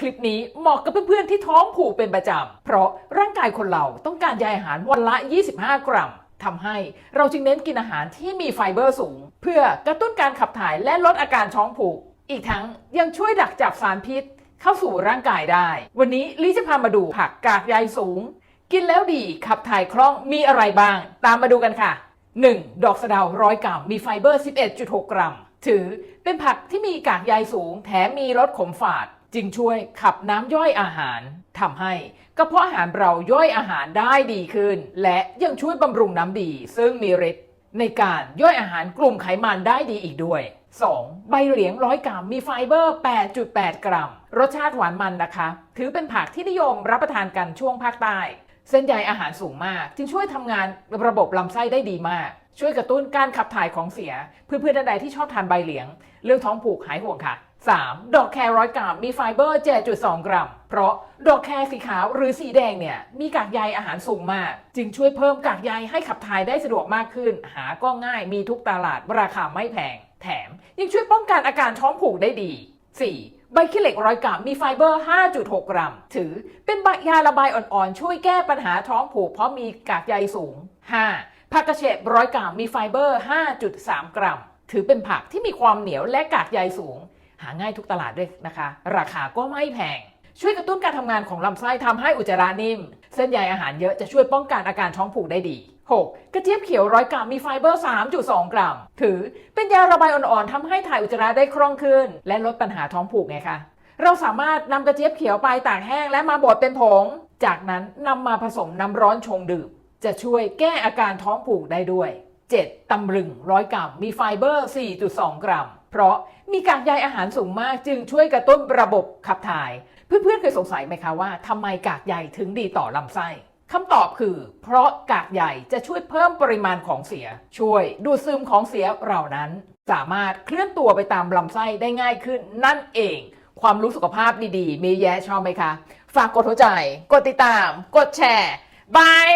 คลิปนี้เหมาะกับเพื่อนๆที่ท้องผูกเป็นประจำ เพราะร่างกายคนเราต้องการใยอาหารวันละ 25 กรัมทำให้เราจึงเน้นกินอาหารที่มีไฟเบอร์สูง เพื่อกระตุ้นการขับถ่ายและลดอาการท้องผูก อีกทั้งยังช่วยดักจับสารพิษ เข้าสู่ร่างกายได้ วันนี้ลิจะพามาดูผักกากใยสูง กินแล้วดีขับถ่ายคล่องมีอะไรบ้าง ตามมาดูกันค่ะ 1. ดอกสะเดาร้อยกรัมมีไฟเบอร์ 11.6 กรัม ถือเป็นผักที่มีกากใยสูง แถมมีรสขมฝาด จึงช่วยขับน้ำย่อยอาหารทำให้กระเพาะอาหารเราย่อยอาหารได้ดีขึ้น และยังช่วยบำรุงน้ำดี ซึ่งมีฤทธิ์ในการย่อยอาหารกลุ่มไขมันได้ดีอีกด้วย 2. ใบเหลียงร้อยกรัมมีไฟเบอร์ 8.8 กรัม รสชาติหวานมันนะคะ ถือเป็นผักที่นิยมรับประทานกันช่วงภาคใต้ เส้นใยอาหารสูงมาก จึงช่วยทำงานระบบลำไส้ได้ดีมาก ช่วยกระตุ้นการขับถ่ายของเสีย เพื่อนๆท่านใดที่ชอบทานใบเหลียง เรื่องท้องผูกหายห่วงค่ะ 3. ดอกแครร้อยกรัมมีไฟเบอร์ 7.2 กรัม เพราะดอกแครสีขาวหรือสีแดงเนี่ย มีกากใยอาหารสูงมาก จึงช่วยเพิ่มกากใยให้ขับถ่ายได้สะดวกมากขึ้น หาก็ง่ายมีทุกตลาดราคาไม่แพง แถมยังช่วยป้องกันอาการท้องผูกได้ดี 4. ใบขี้เหล็กร้อยกรัมมีไฟเบอร์ 5.6 กรัม ถือเป็นใบยาระบายอ่อนๆ ช่วยแก้ปัญหาท้องผูกเพราะมีกากใยสูง 5. ผักกระเฉดร้อยกรัมมีไฟเบอร์ 5.3 กรัม ถือเป็นผักที่มีความเหนียวและกากใยสูง หาง่ายทุกตลาดด้วยนะคะ ราคาก็ไม่แพง ช่วยกระตุ้นการทำงานของลำไส้ทำให้อุจจาระนิ่ม เส้นใยอาหารเยอะจะช่วยป้องกันอาการท้องผูกได้ดี 6. กระเจี๊ยบเขียวร้อยกรัมมีไฟเบอร์ 3.2 กรัม ถือเป็นยาระบายอ่อนๆทำให้ถ่ายอุจจาระได้คล่องขึ้น และลดปัญหาท้องผูกไงคะเราสามารถนำกระเจี๊ยบเขียวไปตากแห้งและมาบดเป็นผง จากนั้นนำมาผสมน้ำร้อนชงดื่ม จะช่วยแก้อาการท้องผูกได้ด้วย 7. ตำลึงร้อยกรัมมีไฟเบอร์ 4.2 กรัม เพราะมีกากใยอาหารสูงมากจึงช่วยกระตุ้นระบบขับถ่าย เพื่อนๆเคยสงสัยไหมคะว่าทำไมกากใยถึงดีต่อลำไส้คำตอบคือ เพราะกากใยจะช่วยเพิ่มปริมาณของเสีย ช่วยดูดซึมของเสียเหล่านั้น สามารถเคลื่อนตัวไปตามลำไส้ได้ง่ายขึ้นนั่นเอง ความรู้สุขภาพดีๆ มีแย่ชอบไหมคะ ฝากกดหัวใจ กดติดตาม กดแชร์บาย